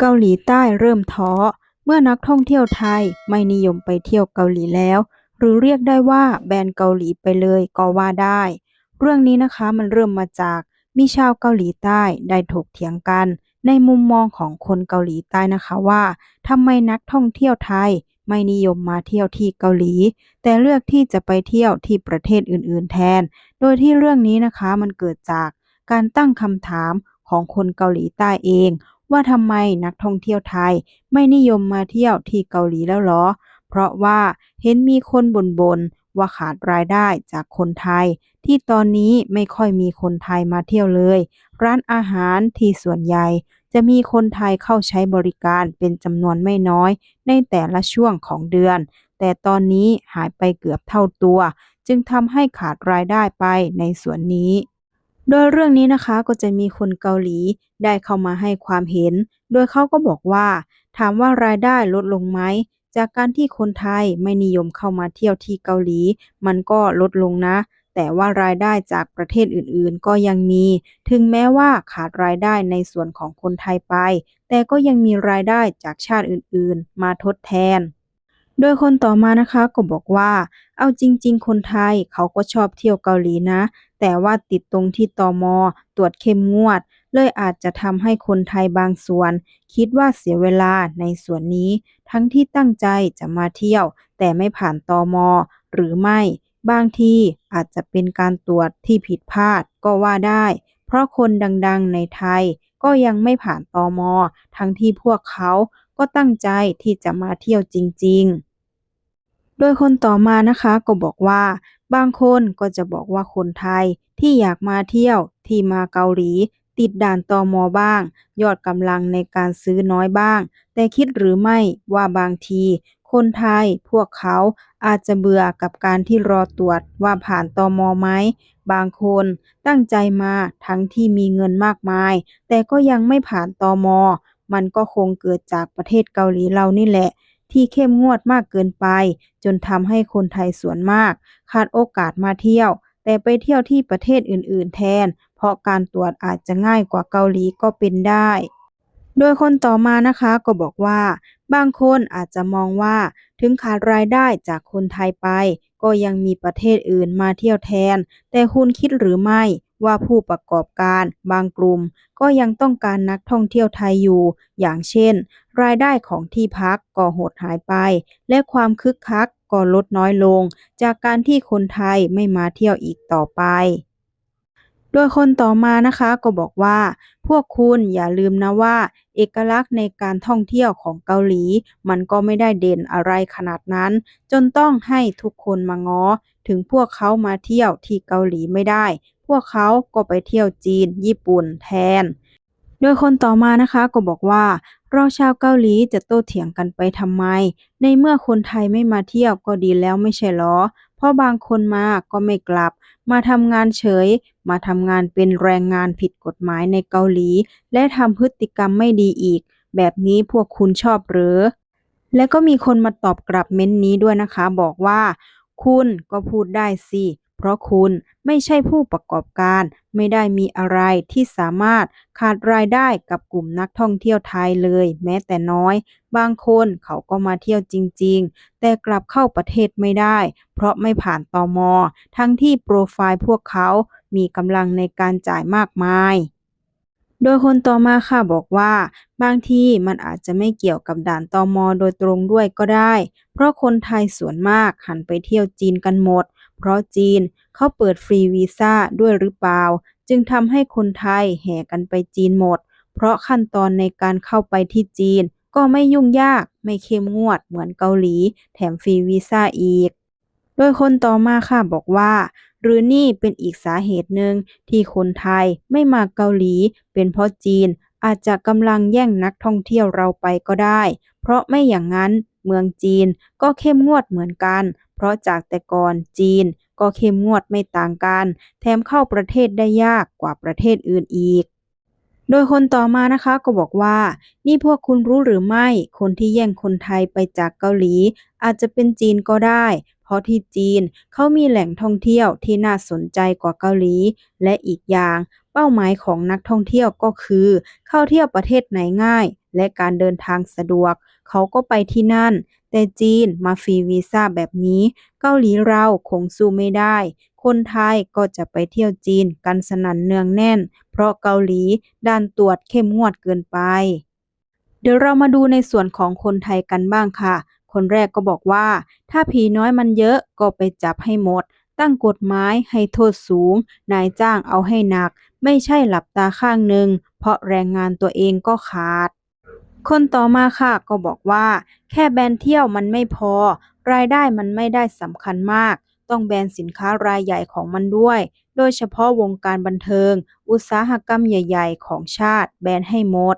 เกาหลีใต้เริ่มท้อ เมื่อนักท่องเที่ยวไทยไม่นิยมไปเที่ยวเกาหลีแล้ว หรือเรียกได้ว่าแบนเกาหลีไปเลยก็ว่าได้ เรื่องนี้นะคะมันเริ่มมาจากมีชาวเกาหลีใต้ได้ถกเถียงกัน ในมุมมองของคนเกาหลีใต้นะคะว่าทำไมนักท่องเที่ยวไทยไม่นิยมมาเที่ยวที่เกาหลี แต่เลือกที่จะไปเที่ยวที่ประเทศอื่น ๆ แทน โดยที่เรื่องนี้นะคะมันเกิดจากการตั้งคำถามของคนเกาหลีใต้เอง ว่าทำไมนักท่องเที่ยวไทยไม่นิยมมาเที่ยวที่เกาหลีแล้วหรอ เพราะว่าเห็นมีคนบ่นว่าขาดรายได้จากคนไทย ที่ตอนนี้ไม่ค่อยมีคนไทยมาเที่ยวเลย ร้านอาหารที่ส่วนใหญ่ จะมีคนไทยเข้าใช้บริการเป็นจำนวนไม่น้อย ในแต่ละช่วงของเดือน แต่ตอนนี้หายไปเกือบเท่าตัว จึงทำให้ขาดรายได้ไปในส่วนนี้ โดยเรื่องนี้นะคะก็จะมีคนเกาหลีได้เข้ามาให้ความเห็น โดยเขาก็บอกว่า ถามว่ารายได้ลดลงไหม จากการที่คนไทยไม่นิยมเข้ามาเที่ยวที่เกาหลี มันก็ลดลงนะ แต่ว่ารายได้จากประเทศอื่นๆ ก็ยังมี ถึงแม้ว่าขาดรายได้ในส่วนของคนไทยไป แต่ก็ยังมีรายได้จากชาติอื่นๆ มาทดแทน โดยคนต่อมานะคะก็บอกว่า เอาจริง ๆ คนไทยเขาก็ชอบเที่ยวเกาหลีนะ แต่ว่าติดตรงที่ตอมตรวจเข้มงวด เลยอาจจะทำให้คนไทยบางส่วน คิดว่าเสียเวลาในส่วนนี้ ทั้งที่ตั้งใจจะมาเที่ยว แต่ไม่ผ่านตอมหรือไม่ บางทีอาจจะเป็นการตรวจที่ผิดพลาดก็ว่าได้ เพราะคนดังๆในไทยก็ยังไม่ผ่านตอมทั้งที่พวกเขา ก็ตั้งใจที่จะมาเที่ยวจริง ๆ โดยคนต่อมานะคะก็บอกว่า บางคนก็จะบอกว่าคนไทยที่อยากมาเที่ยวที่มาเกาหลี ติดด่านตอมอบ้าง ยอดกำลังในการซื้อน้อยบ้าง แต่คิดหรือไม่ว่าบางที คนไทยพวกเขาอาจจะเบื่อกับการที่รอตรวจว่าผ่านตอมอไหมบางคนตั้งใจมาทั้งที่มีเงินมากมาย แต่ก็ยังไม่ผ่านตอมอ มันก็คงเกิดจากประเทศเกาหลีเรานี่แหละ ที่เข้มงวดมากเกินไป จนทำให้คนไทยส่วนมากขาดโอกาสมาเที่ยว แต่ไปเที่ยวที่ประเทศอื่น ๆ แทน เพราะการตรวจอาจจะง่ายกว่าเกาหลีก็เป็นได้ โดยคนต่อมานะคะก็บอกว่า บางคนอาจจะมองว่าถึงขาดรายได้จากคนไทยไป ก็ยังมีประเทศอื่นมาเที่ยวแทน แต่คุณคิดหรือไม่ ว่าผู้ประกอบการบางกลุ่ม ก็ยังต้องการนักท่องเที่ยวไทยอยู่ อย่างเช่น รายได้ของที่พักก็หดหายไป และความคึกคักก็ลดน้อยลง จากการที่คนไทยไม่มาเที่ยวอีกต่อไป โดยคนต่อมานะคะก็บอกว่า พวกคุณอย่าลืมนะว่า เอกลักษณ์ในการท่องเที่ยวของเกาหลี มันก็ไม่ได้เด่นอะไรขนาดนั้น จนต้องให้ทุกคนมาง้อ ถึงพวกเขามาเที่ยวที่เกาหลีไม่ได้ พวกเขาก็ไปเที่ยวจีน ญี่ปุ่นแทน โดยคนต่อมานะคะก็บอกว่าเราชาวเกาหลีจะโต้เถียงกันไปทำไม ในเมื่อคนไทยไม่มาเที่ยวก็ดีแล้วไม่ใช่หรอ เพราะบางคนมาก็ไม่กลับ มาทำงานเฉย มาทำงานเป็นแรงงานผิดกฎหมายในเกาหลี และทำพฤติกรรมไม่ดีอีก แบบนี้พวกคุณชอบหรือ และก็มีคนมาตอบกลับเม้นต์นี้ด้วยนะคะ บอกว่า คุณก็พูดได้สิ เพราะคุณไม่ใช่ผู้ประกอบการ ไม่ได้มีอะไรที่สามารถขาดรายได้กับกลุ่มนักท่องเที่ยวไทยเลย แม้แต่น้อย บางคนเขาก็มาเที่ยวจริง ๆ แต่กลับเข้าประเทศไม่ได้ เพราะไม่ผ่านตอมทั้งที่โปรไฟล์พวกเขา มีกำลังในการจ่ายมากมายโดยคนต่อมาค่ะบอกว่า บางทีมันอาจจะไม่เกี่ยวกับด่านตอมโดยตรงด้วยก็ได้ เพราะคนไทยส่วนมากหันไปเที่ยวจีนกันหมด เพราะจีนเขาเปิดฟรีวีซ่าด้วยหรือเปล่า จึงทำให้คนไทยแห่กันไปจีนหมด เพราะขั้นตอนในการเข้าไปที่จีน ก็ไม่ยุ่งยากไม่เข้มงวดเหมือนเกาหลี แถมฟรีวีซ่าอีก โดยคนต่อมาค่ะบอกว่า หรือนี่เป็นอีกสาเหตุหนึ่งที่คนไทยไม่มาเกาหลี เป็นเพราะจีนอาจจะกำลังแย่งนักท่องเที่ยวเราไปก็ได้ เพราะไม่อย่างนั้นเมืองจีนก็เข้มงวดเหมือนกัน เพราะจากแต่ก่อนจีนก็เข้มงวดไม่ต่างกัน แถมเข้าประเทศได้ยากกว่าประเทศอื่นอีก โดยคนต่อมานะคะก็บอกว่า นี่พวกคุณรู้หรือไม่ คนที่แย่งคนไทยไปจากเกาหลี อาจจะเป็นจีนก็ได้ เพราะที่จีนเขามีแหล่งท่องเที่ยวที่น่าสนใจกว่าเกาหลี และอีกอย่าง เป้าหมายของนักท่องเที่ยวก็คือ เข้าเที่ยวประเทศไหนง่าย และการเดินทางสะดวก เขาก็ไปที่นั่น แต่จีนมาฟรีวีซ่าแบบนี้ เกาหลีเราคงสู้ไม่ได้ คนไทยก็จะไปเที่ยวจีนกันสนั่นเนืองแน่น เพราะเกาหลีด่านตรวจเข้มงวดเกินไป เดี๋ยวเรามาดูในส่วนของคนไทยกันบ้างค่ะ คนแรกก็บอกว่า ถ้าผีน้อยมันเยอะก็ไปจับให้หมดตั้งกฎหมายให้โทษสูง นายจ้างเอาให้หนัก ไม่ใช่หลับตาข้างหนึ่ง เพราะแรงงานตัวเองก็ขาด คนต่อมาค่ะก็บอกว่า แค่แบรนด์เที่ยวมันไม่พอ รายได้มันไม่ได้สำคัญมาก ต้องแบรนด์สินค้ารายใหญ่ของมันด้วย โดยเฉพาะวงการบันเทิง อุตสาหกรรมใหญ่ ๆ ของชาติ แบนให้หมด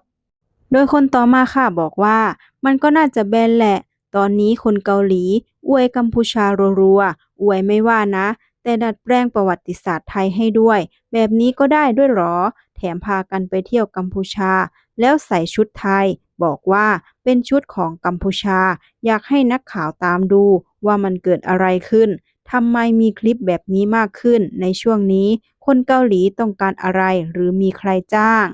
โดยคนต่อมาค่ะบอกว่า มันก็น่าจะแบนแหละ ตอนนี้คนเกาหลี อวยกัมพูชารัวๆอวยไม่ว่านะแต่ดัดแปลงประวัติศาสตร์ไทยให้ด้วย แบบนี้ก็ได้ด้วยหรอ แถมพากันไปเที่ยวกัมพูชา แล้วใส่ชุดไทย บอกว่าเป็นชุดของกัมพูชา อยากให้นักข่าวตามดูว่ามันเกิดอะไรขึ้นทำไมมีคลิปแบบนี้มากขึ้นในช่วงนี้ คนเกาหลีต้องการอะไรหรือมีใครจ้าง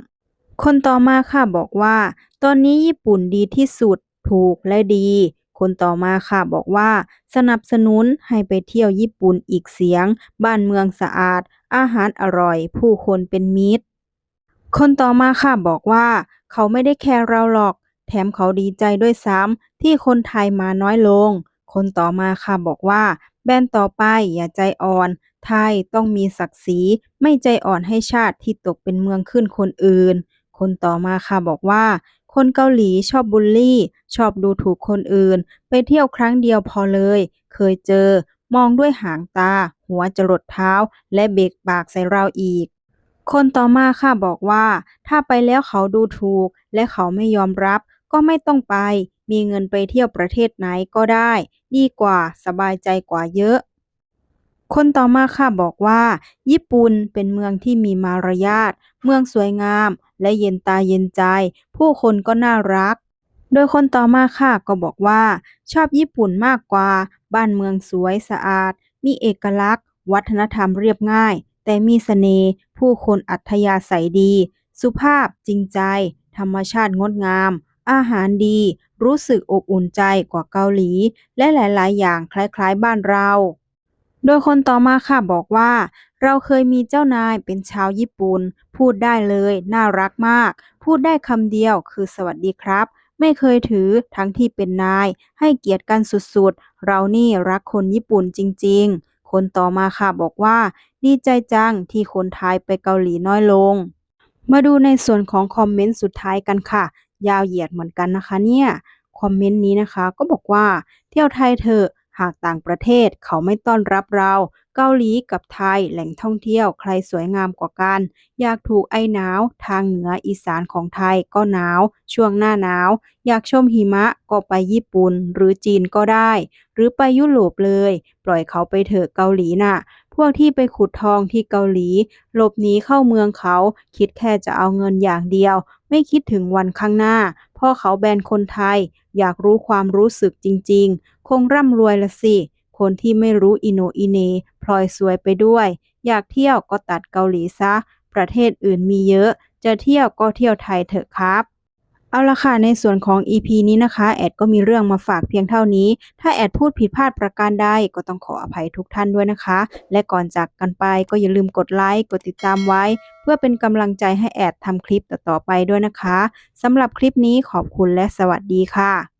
คนต่อมาค่ะบอกว่า ตอนนี้ญี่ปุ่นดีที่สุด ถูกและดี คนต่อมาค่ะบอกว่า สนับสนุนให้ไปเที่ยวญี่ปุ่นอีกเสียง บ้านเมืองสะอาด อาหารอร่อย ผู้คนเป็นมิตร คนต่อมาค่ะบอกว่า เขาไม่ได้แคร์เราหรอก แถมเขาดีใจด้วยซ้ำที่คนไทยมาน้อยลง คนต่อมาค่ะบอกว่า แบนต่อไปอย่าใจอ่อน ไทยต้องมีศักดิ์ศรีไม่ใจอ่อนให้ชาติที่ตกเป็นเมืองขึ้นคนอื่น คนต่อมาค่ะบอกว่า คนเกาหลีชอบบูลลี่ ชอบดูถูกคนอื่น ไปเที่ยวครั้งเดียวพอเลย เคยเจอ มองด้วยหางตา หัวจรดเท้า และเบกปากใส่เราอีก คนต่อมาค่ะบอกว่า ถ้าไปแล้วเขาดูถูก และเขาไม่ยอมรับ ก็ไม่ต้องไป มีเงินไปเที่ยวประเทศไหนก็ได้ ดีกว่าสบายใจกว่าเยอะ คนต่อมาค่ะบอกว่า ญี่ปุ่นเป็นเมืองที่มีมารยาทเมืองสวยงาม และเย็นตาเย็นใจ ผู้คนก็น่ารัก โดยคนต่อมาค่ะก็บอกว่า ชอบญี่ปุ่นมากกว่า บ้านเมืองสวยสะอาด มีเอกลักษณ์ วัฒนธรรมเรียบง่าย แต่มีเสน่ห์ผู้คนอัธยาศัยดี สุภาพจริงใจ ธรรมชาติงดงาม อาหารดี รู้สึกอบอุ่นใจกว่าเกาหลี และหลาย ๆ อย่างคล้าย ๆ บ้านเรา โดยคนต่อมาค่ะบอกว่า เราเคยมีเจ้านายเป็นชาวญี่ปุ่น พูดได้เลย น่ารักมาก พูดได้คำเดียวคือสวัสดีครับไม่เคยถือทั้งที่เป็นนาย ให้เกียรติกันสุดๆ เรานี่รักคนญี่ปุ่นจริง ๆ คนต่อมาค่ะบอกว่า ดีใจจังที่คนไทยไปเกาหลีน้อยลง มาดูในส่วนของคอมเมนต์สุดท้ายกันค่ะ ยาวเหยียดเหมือนกันนะคะเนี่ยคอมเมนต์นี้นะคะก็บอกว่า เที่ยวไทยเถอะหากต่างประเทศเขาไม่ต้อนรับเรา เกาหลีกับไทยแหล่งท่องเที่ยวใครสวยงามกว่ากัน อยากถูกไอหนาว ทางเหนืออีสานของไทยก็หนาว ช่วงหน้าหนาว อยากชมหิมะก็ไปญี่ปุ่นหรือจีนก็ได้ หรือไปยุโรปเลย ปล่อยเขาไปเถอะเกาหลีน่ะ พวกที่ไปขุดทองที่เกาหลี หลบหนีเข้าเมืองเขา คิดแค่จะเอาเงินอย่างเดียว ไม่คิดถึงวันข้างหน้าพ่อเขาแบนคนไทย อยากรู้ความรู้สึกจริง ๆ คงร่ำรวยละสิ คนที่ไม่รู้อิโนอิเนพลอยซวยไปด้วย อยากเที่ยวก็ตัดเกาหลีซะ ประเทศอื่นมีเยอะ จะเที่ยวก็เที่ยวไทยเถอะครับเอาละค่ะ ในส่วนของ EP นี้นะคะ แอดก็มีเรื่องมาฝากเพียงเท่านี้ ถ้าแอดพูดผิดพลาดประการใดก็ต้องขออภัยทุกท่านด้วยนะคะ และก่อนจากกันไปก็อย่าลืมกดไลค์กดติดตามไว้ เพื่อเป็นกำลังใจให้แอดทำคลิปต่อๆไปด้วยนะคะสำหรับคลิปนี้ขอบคุณและสวัสดีค่ะ